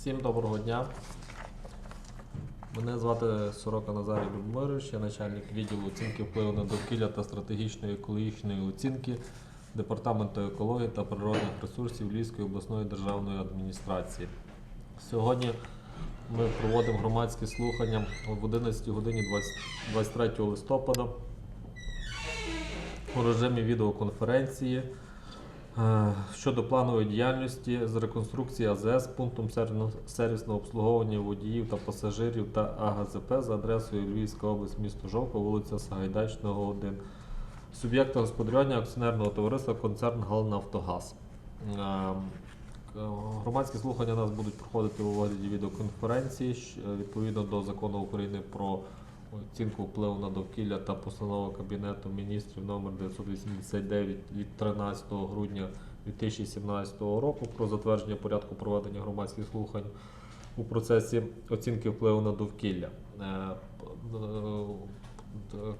Всім доброго дня. Мене звати Сорока Назарій Любомирович, я начальник відділу оцінки впливу на довкілля та стратегічної екологічної оцінки Департаменту екології та природних ресурсів Львівської обласної державної адміністрації. Сьогодні ми проводимо громадські слухання в 11 годині 23 листопада у режимі відеоконференції щодо планової діяльності з реконструкції АЗС пунктом сервісного обслуговування водіїв та пасажирів та АГЗП за адресою Львівська область, місто Жовко, вулиця Сагайдачного, 1. Суб'єкта господарювання акціонерного товариства концерн Галнафтогаз. Е, е, Громадські слухання у нас будуть проходити у вигляді відеоконференції е, відповідно до закону України про оцінку впливу на довкілля та постанова Кабінету міністрів номер 989 від 13 грудня 2017 року про затвердження порядку проведення громадських слухань у процесі оцінки впливу на довкілля. Е, е, д-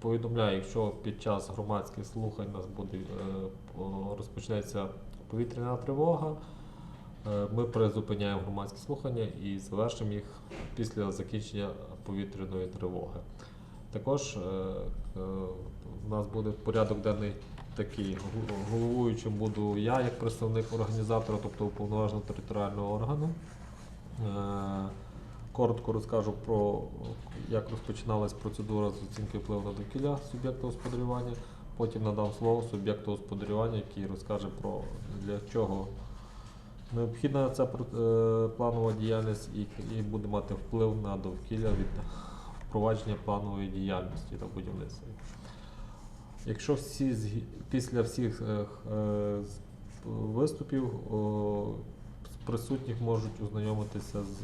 Повідомляю, якщо під час громадських слухань у нас буде е, розпочнеться повітряна тривога, е, ми призупиняємо громадські слухання і завершимо їх після закінчення повітряної тривоги. Також е, е, у нас буде порядок денний такий. Головуючим буду я як представник організатора, тобто уповноваженого територіального органу. Е, Коротко розкажу про як розпочиналась процедура з оцінки впливу на довкілля суб'єкта господарювання. Потім надам слово суб'єкту господарювання, який розкаже про для чого необхідна ця е, планова діяльність і, буде мати вплив на довкілля від впровадження планової діяльності та будівництва. Якщо всі після всіх е, е, виступів присутніх можуть ознайомитися з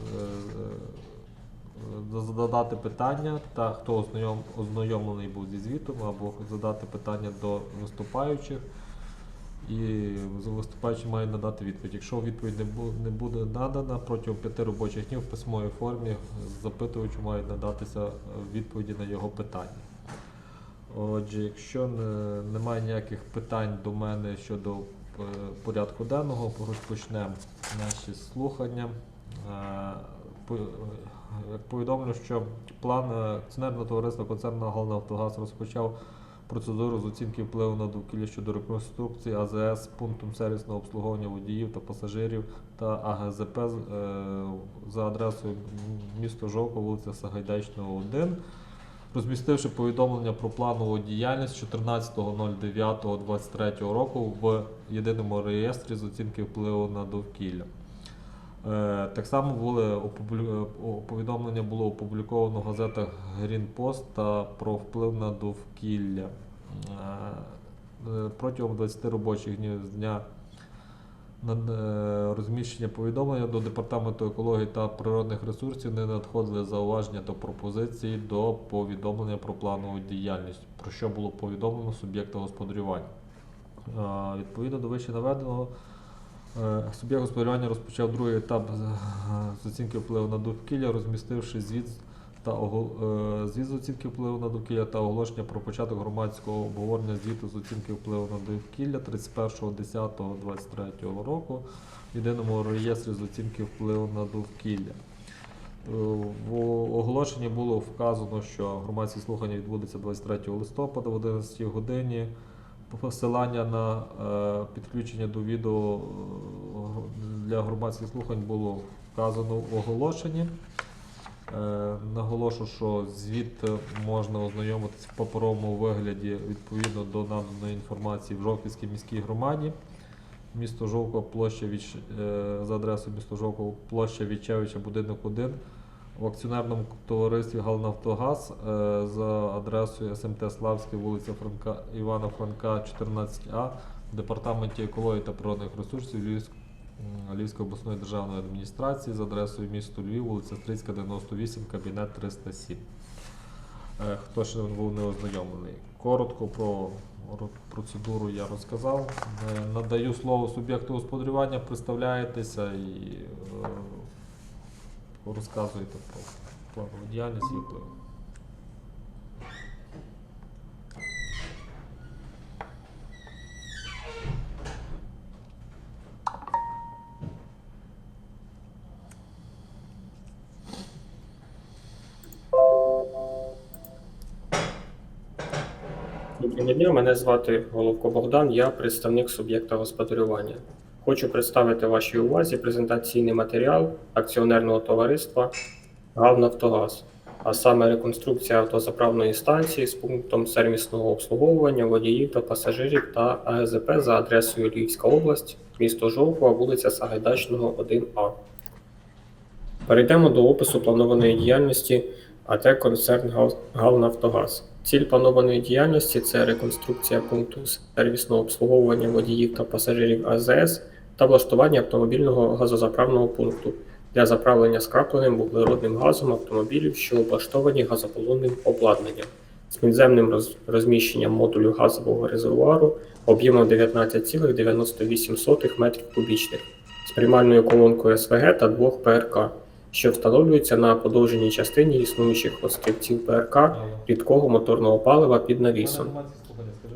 задати питання, та хто ознайом, ознайомлений був зі звітом, або задати питання до виступаючих. І виступаючий має надати відповідь. Якщо відповідь не бу- не буде надана протягом п'яти робочих днів в письмовій формі, запитувачу мають надатися е, відповіді на його питання. Отже, якщо не, немає ніяких питань до мене щодо е, порядку денного, розпочнемо наші слухання. Е, по- Повідомлю, що план акціонерного товариства концерну «Галнафтогаз» розпочав процедуру з оцінки впливу на довкілля щодо реконструкції АЗС пунктом сервісного обслуговування водіїв та пасажирів та АГЗП е, за адресою місто Жовко, вулиця Сагайдачного, 1 розмістивши повідомлення про планову діяльність 14.09.23 року в єдиному реєстрі з оцінки впливу на довкілля. Е, Так само були е, повідомлення було опубліковано в газетах Post та про вплив на довкілля. Е, Протягом 20 робочих днів з дня розміщення повідомлення до Департаменту екології та природних ресурсів не надходили зауваження та пропозиції до повідомлення про планову діяльність, про що було повідомлено суб'єкта господарювання. Відповідно до вище наведеного, суб'єкт господарювання розпочав другий етап з- з оцінки впливу на довкілля, розмістивши звіт та е, звіт з оцінки впливу на довкілля та оголошення про початок громадського обговорення звіту з оцінки впливу на довкілля 31.10.23 року в єдиному реєстрі з оцінки впливу на довкілля. Е, В оголошенні було вказано, що громадські слухання відбудеться 23 листопада в 11 годині. Посилання на е, підключення до відео е, для громадських слухань було вказано в оголошенні. Е, Наголошу, що звіт можна ознайомитися в паперовому вигляді відповідно до наданої інформації в Жовківській міській громаді. Місто Жовко, площа за адресою місто Жовко, площа Вічевича, будинок 1. В акціонерному товаристві Галнафтогаз е, за адресою СМТ Славське, вулиця Франка, Івана Франка, 14А, в департаменті екології та природних ресурсів Львівськ- Львівської обласної державної адміністрації за адресою місто Львів, вулиця Стрийська, 98, кабінет 307. Е, Хто ще був не ознайомлений. Коротко про процедуру я розказав. Е, Надаю слово суб'єкту господарювання, представляєтеся і розказуєте про планову діяльність і. Доброго дня, мене звати Головко Богдан, я представник суб'єкта господарювання. Хочу представити вашій увазі презентаційний матеріал акціонерного товариства «Галнафтогаз», а саме реконструкція автозаправної станції з пунктом сервісного обслуговування водіїв та пасажирів та АГЗП за адресою Львівська область, місто Жовкова, вулиця Сагайдачного, 1А. Перейдемо до опису планованої діяльності АТ «Концерн «Галнафтогаз». Ціль планованої діяльності це реконструкція пункту сервісного обслуговування водіїв та пасажирів АЗС та влаштування автомобільного газозаправного пункту для заправлення скрапленим вуглеродним газом автомобілів, що облаштовані газополонним обладнанням з підземним розміщенням модулю газового резервуару об'ємом 19,98 метрів кубічних з приймальною колонкою СВГ та двох ПРК, що встановлюються на подовженій частині існуючих острівців ПРК рідкого моторного палива під навісом.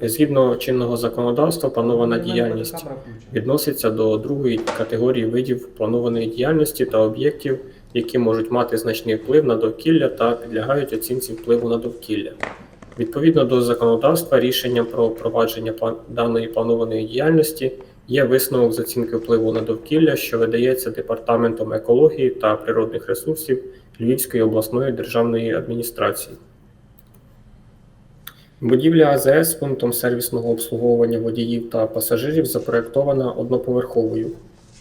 Згідно чинного законодавства, планована діяльність відноситься до другої категорії видів планованої діяльності та об'єктів, які можуть мати значний вплив на довкілля та підлягають оцінці впливу на довкілля. Відповідно до законодавства, рішенням про впровадження даної планованої діяльності є висновок з оцінки впливу на довкілля, що видається Департаментом екології та природних ресурсів Львівської обласної державної адміністрації. Будівля АЗС з пунктом сервісного обслуговування водіїв та пасажирів запроєктована одноповерховою.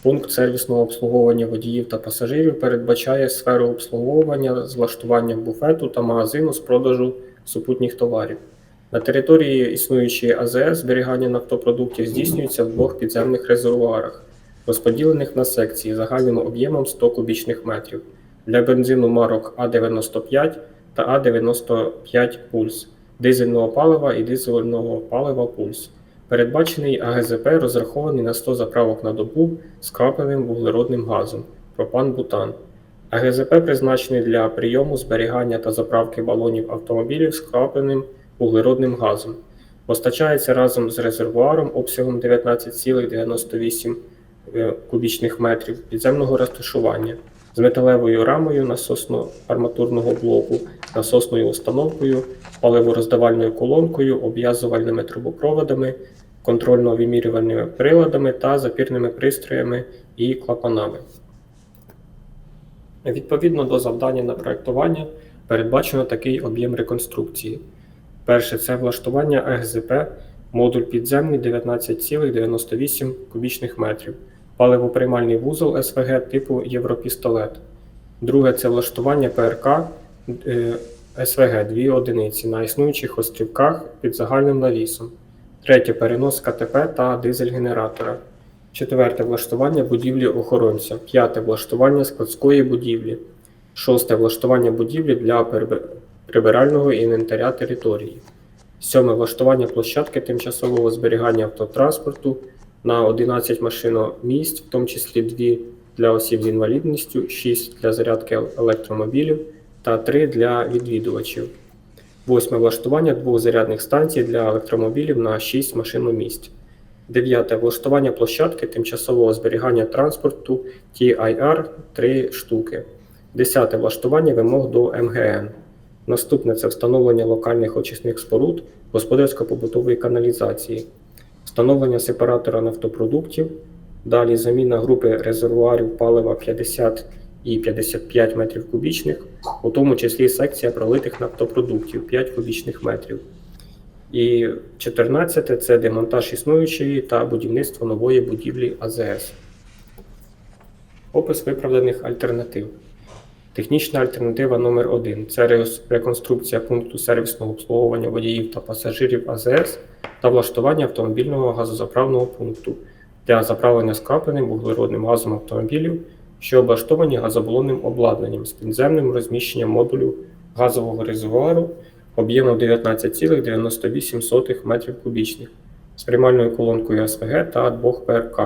Пункт сервісного обслуговування водіїв та пасажирів передбачає сферу обслуговування з влаштуванням буфету та магазину з продажу супутніх товарів. На території існуючої АЗС зберігання нафтопродуктів здійснюється в двох підземних резервуарах, розподілених на секції загальним об'ємом 100 кубічних метрів для бензину марок А95 та А95 Пульс дизельного палива і дизельного палива Пульс. Передбачений АГЗП розрахований на 100 заправок на добу з крапленим вуглеродним газом пропан-бутан. АГЗП призначений для прийому, зберігання та заправки балонів автомобілів з крапленим вуглеродним газом. Постачається разом з резервуаром обсягом 19,98 е, кубічних метрів підземного розташування з металевою рамою насосно-арматурного блоку, насосною установкою, паливороздавальною колонкою, обв'язувальними трубопроводами, контрольно-вимірювальними приладами та запірними пристроями і клапанами. Відповідно до завдання на проектування передбачено такий об'єм реконструкції. Перше це влаштування ЕГЗП, модуль підземний 19,98 кубічних метрів, паливоприймальний вузол СВГ типу Європістолет. Друге це влаштування ПРК е, СВГ 2 одиниці на існуючих острівках під загальним навісом. Третє перенос КТП та дизель-генератора. Четверте влаштування будівлі охоронця. П'яте влаштування складської будівлі. Шосте влаштування будівлі для прибирального інвентаря території. Сьоме влаштування площадки тимчасового зберігання автотранспорту на 11 машиномісць, в тому числі 2 для осіб з інвалідністю, 6 для зарядки електромобілів та 3 для відвідувачів. Восьме влаштування двох зарядних станцій для електромобілів на 6 машиномісць. Дев'яте влаштування площадки тимчасового зберігання транспорту TIR 3 штуки. Десяте влаштування вимог до МГН. Наступне це встановлення локальних очисних споруд господарсько-побутової каналізації, встановлення сепаратора нафтопродуктів, далі заміна групи резервуарів палива 50 і 55 метрів кубічних, у тому числі секція пролитих нафтопродуктів 5 кубічних метрів. І 14 це демонтаж існуючої та будівництво нової будівлі АЗС. Опис виправданих альтернатив. Технічна альтернатива номер 1 це реконструкція пункту сервісного обслуговування водіїв та пасажирів АЗС та влаштування автомобільного газозаправного пункту для заправлення скрапленим вуглеродним газом автомобілів, що облаштовані газобалонним обладнанням з підземним розміщенням модулю газового резервуару об'ємом 19,98 метрів кубічних з приймальною колонкою СВГ та двох ПРК,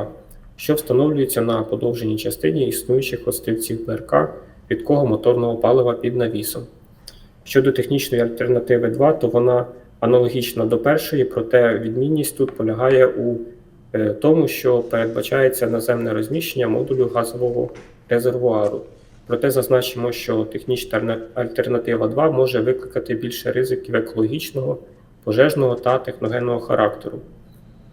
що встановлюються на подовженій частині існуючих острівців ПРК рідкого моторного палива під навісом. Щодо технічної альтернативи 2, то вона аналогічна до першої, проте відмінність тут полягає у е, тому, що передбачається наземне розміщення модулю газового резервуару. Проте зазначимо, що технічна альтернатива 2 може викликати більше ризиків екологічного пожежного та техногенного характеру.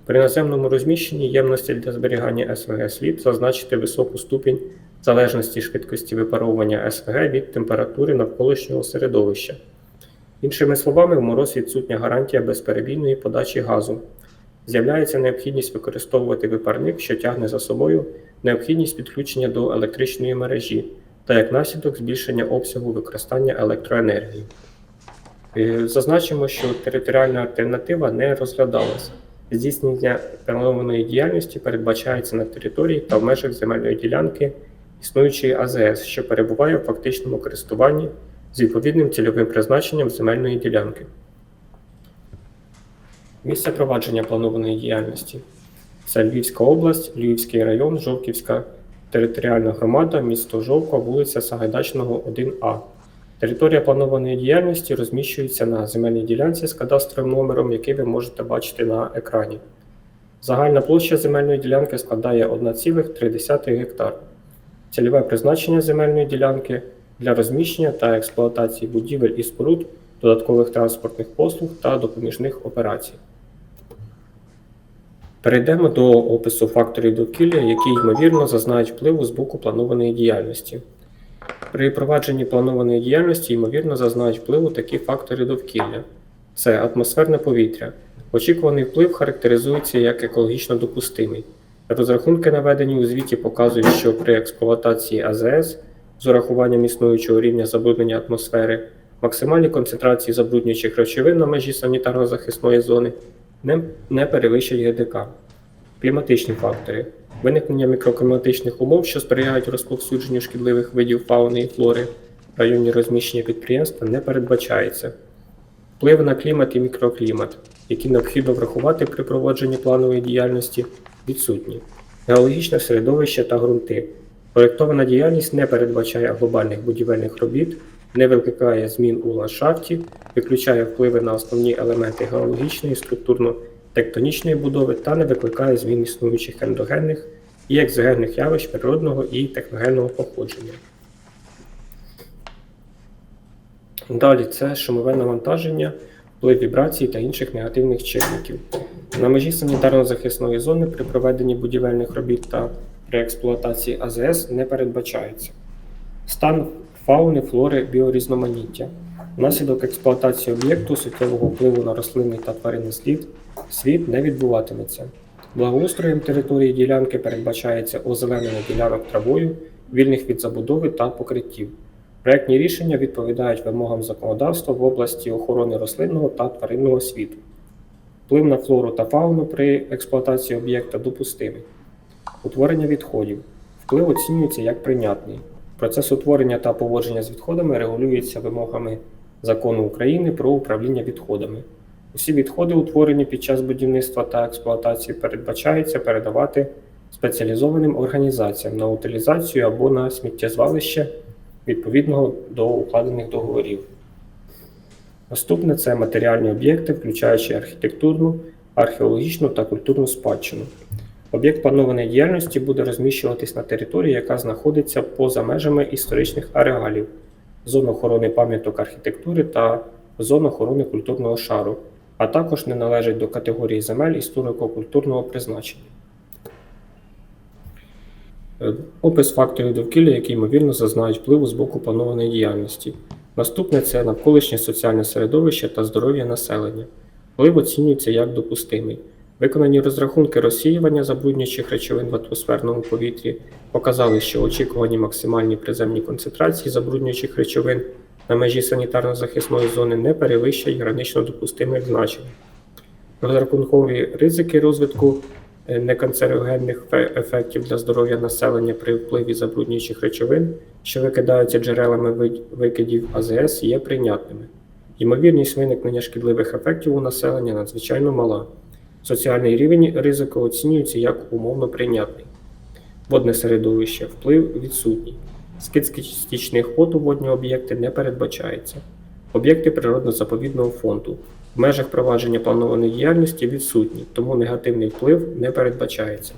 При наземному розміщенні ємності для зберігання СВГ слід зазначити високу ступінь залежності швидкості випаровування СВГ від температури навколишнього середовища. Іншими словами, в мороз відсутня гарантія безперебійної подачі газу. З'являється необхідність використовувати випарник, що тягне за собою необхідність підключення до електричної мережі та як наслідок збільшення обсягу використання електроенергії. Е, Зазначимо, що територіальна альтернатива не розглядалася. Здійснення планованої діяльності передбачається на території та в межах земельної ділянки існуючої АЗС, що перебуває в фактичному користуванні з відповідним цільовим призначенням земельної ділянки. Місце провадження планованої діяльності це Львівська область, Львівський район, Жовківська територіальна громада, місто Жовква, вулиця Сагайдачного, 1А. Територія планованої діяльності розміщується на земельній ділянці з кадастровим номером, який ви можете бачити на екрані. Загальна площа земельної ділянки складає 1,3 гектар. Цільове призначення земельної ділянки для розміщення та експлуатації будівель і споруд, додаткових транспортних послуг та допоміжних операцій. Перейдемо до опису факторів довкілля, які ймовірно зазнають впливу з боку планованої діяльності. При провадженні планованої діяльності ймовірно зазнають впливу такі фактори довкілля: це атмосферне повітря. Очікуваний вплив характеризується як екологічно допустимий. Розрахунки, наведені у звіті, показують, що при експлуатації АЗС з урахуванням існуючого рівня забруднення атмосфери, максимальні концентрації забруднюючих речовин на межі санітарно-захисної зони не, не перевищать ГДК. Кліматичні фактори. Виникнення мікрокліматичних умов, що сприяють розповсюдженню шкідливих видів фауни і флори в районі розміщення підприємства, не передбачається. Вплив на клімат і мікроклімат, які необхідно врахувати при проводженні планової діяльності, відсутні. Геологічне середовище та ґрунти. Проєктована діяльність не передбачає глобальних будівельних робіт, не викликає змін у ландшафті, виключає впливи на основні елементи геологічної, структурно-тектонічної будови та не викликає змін існуючих ендогенних і екзогенних явищ природного і техногенного походження. Далі це шумове навантаження, вплив вібрацій та інших негативних чинників. На межі санітарно-захисної зони при проведенні будівельних робіт та при експлуатації АЗС не передбачається. Стан фауни, флори, біорізноманіття. Внаслідок експлуатації об'єкту суттєвого впливу на рослинний та тваринний слід світ не відбуватиметься. Благоустроєм території ділянки передбачається озеленення ділянок травою, вільних від забудови та покриттів. Проектні рішення відповідають вимогам законодавства в області охорони рослинного та тваринного світу. Вплив на флору та фауну при експлуатації об'єкта допустимий. Утворення відходів. Вплив оцінюється як прийнятний. Процес утворення та поводження з відходами регулюється вимогами Закону України про управління відходами. Усі відходи, утворені під час будівництва та експлуатації, передбачається передавати спеціалізованим організаціям на утилізацію або на сміттєзвалище відповідно до укладених договорів. Наступне це матеріальні об'єкти, включаючи архітектурну, археологічну та культурну спадщину. Об'єкт планованої діяльності буде розміщуватись на території, яка знаходиться поза межами історичних ареалів, зон охорони пам'яток архітектури та зон охорони культурного шару, а також не належить до категорії земель історико-культурного призначення. Е, Опис факторів довкілля, які ймовірно зазнають впливу з боку планованої діяльності. Наступне це навколишнє соціальне середовище та здоров'я населення. Вплив оцінюється як допустимий. Виконані розрахунки розсіювання забруднюючих речовин в атмосферному повітрі показали, що очікувані максимальні приземні концентрації забруднюючих речовин на межі санітарно-захисної зони не перевищують гранично допустимих значень. Розрахункові ризики розвитку е, неканцерогенних ефектів для здоров'я населення при впливі забруднюючих речовин, що викидаються джерелами викидів АЗС, є прийнятними. Ймовірність виникнення шкідливих ефектів у населення надзвичайно мала. Соціальний рівень ризику оцінюється як умовно прийнятний. Водне середовище вплив відсутній. Скид стічних вод у водні об'єкти не передбачається. Об'єкти природно-заповідного фонду в межах провадження планованої діяльності відсутні, тому негативний вплив не передбачається.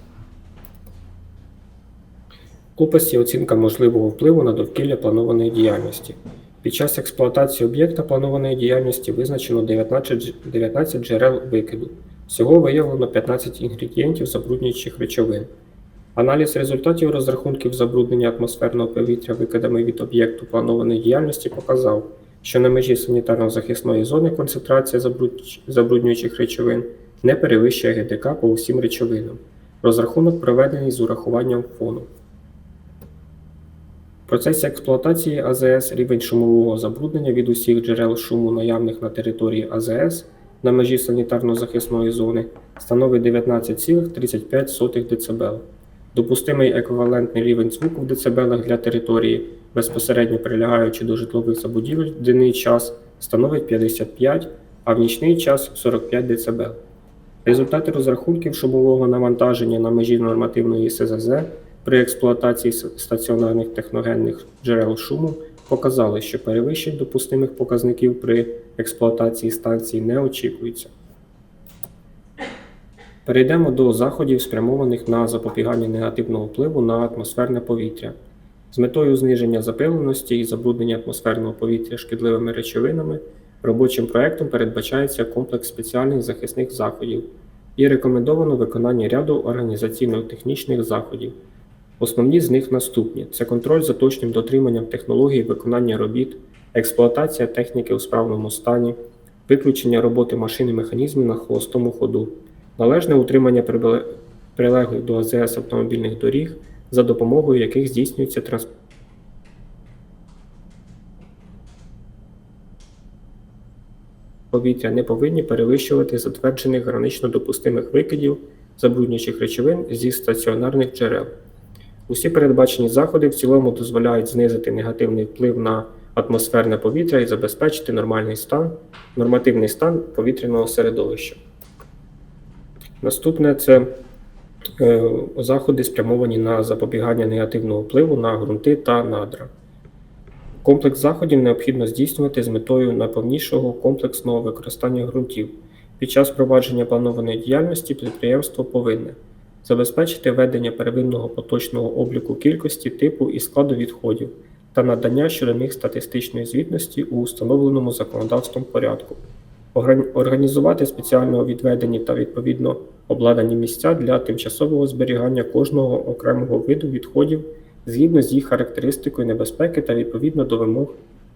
В описі оцінка можливого впливу на довкілля планованої діяльності. Під час експлуатації об'єкта планованої діяльності визначено 19 джерел викиду. Всього виявлено 15 інгредієнтів забруднюючих речовин. Аналіз результатів розрахунків забруднення атмосферного повітря викидами від об'єкту планованої діяльності показав, що на межі санітарно-захисної зони концентрація забруднюючих речовин не перевищує ГДК по усім речовинам. Розрахунок проведений з урахуванням фону. В процесі експлуатації АЗС рівень шумового забруднення від усіх джерел шуму, наявних на території АЗС на межі санітарно-захисної зони, становить 19,35 дБ. Допустимий еквівалентний рівень звуку в децибелах для території, безпосередньо прилягаючи до житлових забудівель в денний час, становить 55, а в нічний час 45 дБ. Результати розрахунків шумового навантаження на межі нормативної СЗЗ при експлуатації стаціонарних техногенних джерел шуму показали, що перевищень допустимих показників при експлуатації станції не очікується. Перейдемо до заходів, спрямованих на запобігання негативного впливу на атмосферне повітря. З метою зниження запиленості і забруднення атмосферного повітря шкідливими речовинами робочим проектом передбачається комплекс спеціальних захисних заходів і рекомендовано виконання ряду організаційно-технічних заходів. Основні з них наступні: це контроль за точним дотриманням технологій виконання робіт, експлуатація техніки у справному стані, виключення роботи машин і механізмів на холостому ходу, належне утримання прилеглих до АЗС автомобільних доріг, за допомогою яких здійснюється транспорт. Повітря не повинні перевищувати затверджених гранично допустимих викидів забруднюючих речовин зі стаціонарних джерел. Усі передбачені заходи в цілому дозволяють знизити негативний вплив на атмосферне повітря і забезпечити нормальний стан, нормативний стан повітряного середовища. Наступне це е, заходи, спрямовані на запобігання негативного впливу на ґрунти та надра. Комплекс заходів необхідно здійснювати з метою найповнішого комплексного використання ґрунтів. Під час провадження планованої діяльності підприємство повинне забезпечити ведення первинного поточного обліку кількості, типу і складу відходів та надання щодо них статистичної звітності у встановленому законодавством порядку, організувати спеціально відведені та відповідно обладнані місця для тимчасового зберігання кожного окремого виду відходів згідно з їх характеристикою небезпеки та відповідно до вимог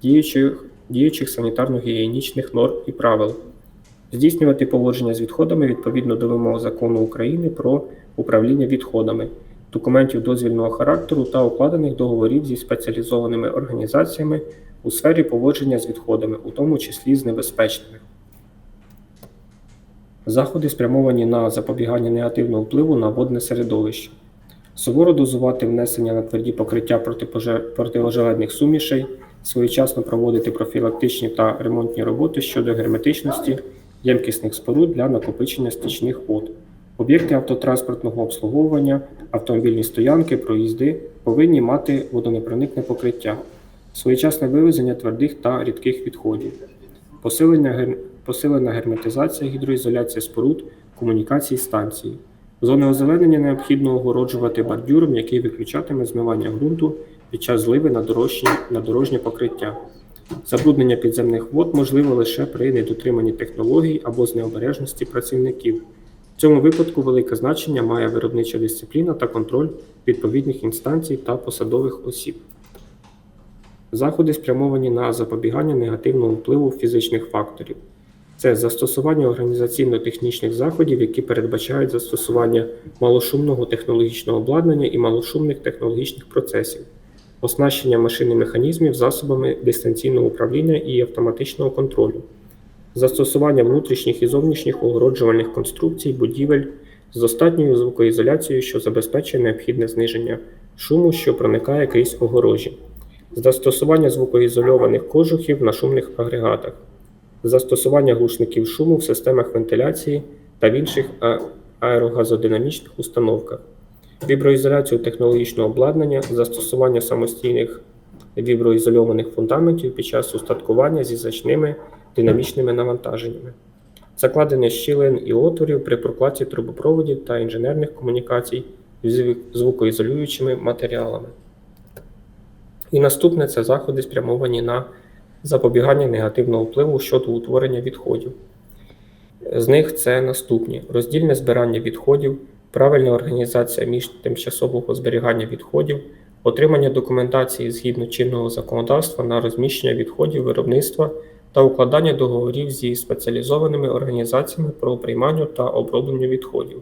діючих, діючих санітарно-гігієнічних норм і правил, здійснювати поводження з відходами відповідно до вимог закону України про управління відходами, документів дозвільного характеру та укладених договорів зі спеціалізованими організаціями у сфері поводження з відходами, у тому числі з небезпечними. Заходи спрямовані на запобігання негативного впливу на водне середовище. Суворо дозувати внесення на тверді покриття протипоже- сумішей, своєчасно проводити профілактичні та ремонтні роботи щодо герметичності ємкісних споруд для накопичення стічних вод. Об'єкти автотранспортного обслуговування, автомобільні стоянки, проїзди повинні мати водонепроникне покриття, своєчасне вивезення твердих та рідких відходів, посилення посилена герметизація, гідроізоляція споруд, комунікації станції. Зони озеленення необхідно огороджувати бордюром, який виключатиме змивання ґрунту під час зливи на дорожнє, на дорожнє покриття. Забруднення підземних вод можливо лише при недотриманні технологій або з необережності працівників. В цьому випадку велике значення має виробнича дисципліна та контроль відповідних інстанцій та посадових осіб. Заходи спрямовані на запобігання негативного впливу фізичних факторів. Це застосування організаційно-технічних заходів, які передбачають застосування малошумного технологічного обладнання і малошумних технологічних процесів, оснащення машин і механізмів засобами дистанційного управління і автоматичного контролю, застосування внутрішніх і зовнішніх огороджувальних конструкцій, будівель з достатньою звукоізоляцією, що забезпечує необхідне зниження шуму, що проникає крізь огорожі, застосування звукоізольованих кожухів на шумних агрегатах. Застосування глушників шуму в системах вентиляції та в інших аерогазодинамічних установках, віброізоляцію технологічного обладнання, застосування самостійних віброізольованих фундаментів під час устаткування зі значними динамічними навантаженнями, закладення щілин і отворів при прокладці трубопроводів та інженерних комунікацій з звукоізолюючими матеріалами. І наступне це заходи спрямовані на запобігання негативного впливу щодо утворення відходів. З них це наступні: роздільне збирання відходів, правильна організація між тимчасового зберігання відходів, отримання документації згідно чинного законодавства на розміщення відходів виробництва та укладання договорів зі спеціалізованими організаціями про приймання та оброблення відходів,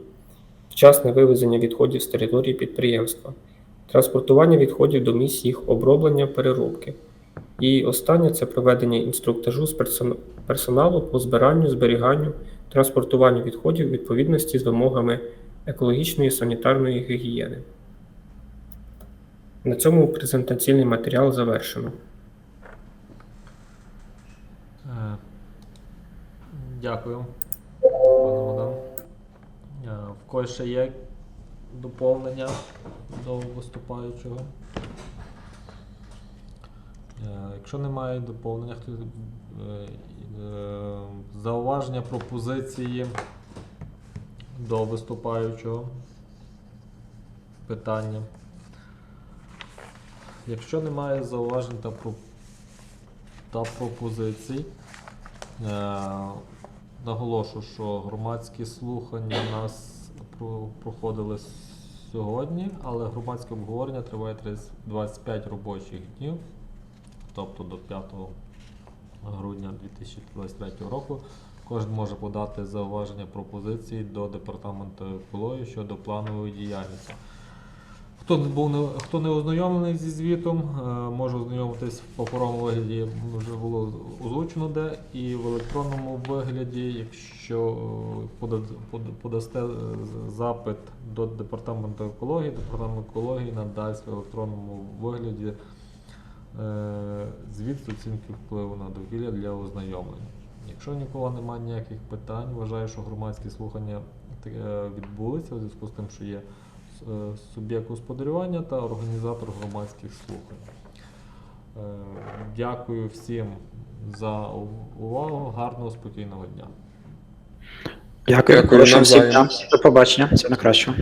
вчасне вивезення відходів з території підприємства, транспортування відходів до місць їх оброблення переробки. І останнє це проведення інструктажу з персоналу по збиранню, зберіганню, транспортуванню відходів у відповідності з вимогами екологічної санітарної гігієни. На цьому презентаційний матеріал завершено. Е, Дякую, пане Богдан. Е, В когось ще є доповнення до виступаючого? Е, Якщо немає доповнення, зауваження, пропозиції до виступаючого питання. Якщо немає зауважень та, про- та пропозицій, е, наголошу, що громадські слухання у нас проходили сьогодні, але громадське обговорення триває 25 робочих днів, тобто до 5 грудня 2023 року. Кожен може подати зауваження пропозиції до департаменту екології щодо планової діяльності. Хто не був хто не ознайомлений зі звітом, е, може ознайомитись в паперовому вигляді, вже було озвучено де, і в електронному вигляді, якщо е, пода- пода- подасте е, запит до департаменту екології, департамент екології надасть в електронному вигляді звіт з оцінки впливу на довкілля для ознайомлення. Якщо нікого немає ніяких питань, вважаю, що громадські слухання відбулися у зв'язку з тим, що є суб'єкт господарювання та організатор громадських слухань. Е, Дякую всім за увагу. Гарного спокійного дня. Дякую, Дякую, всім До побачення. Всього найкращого.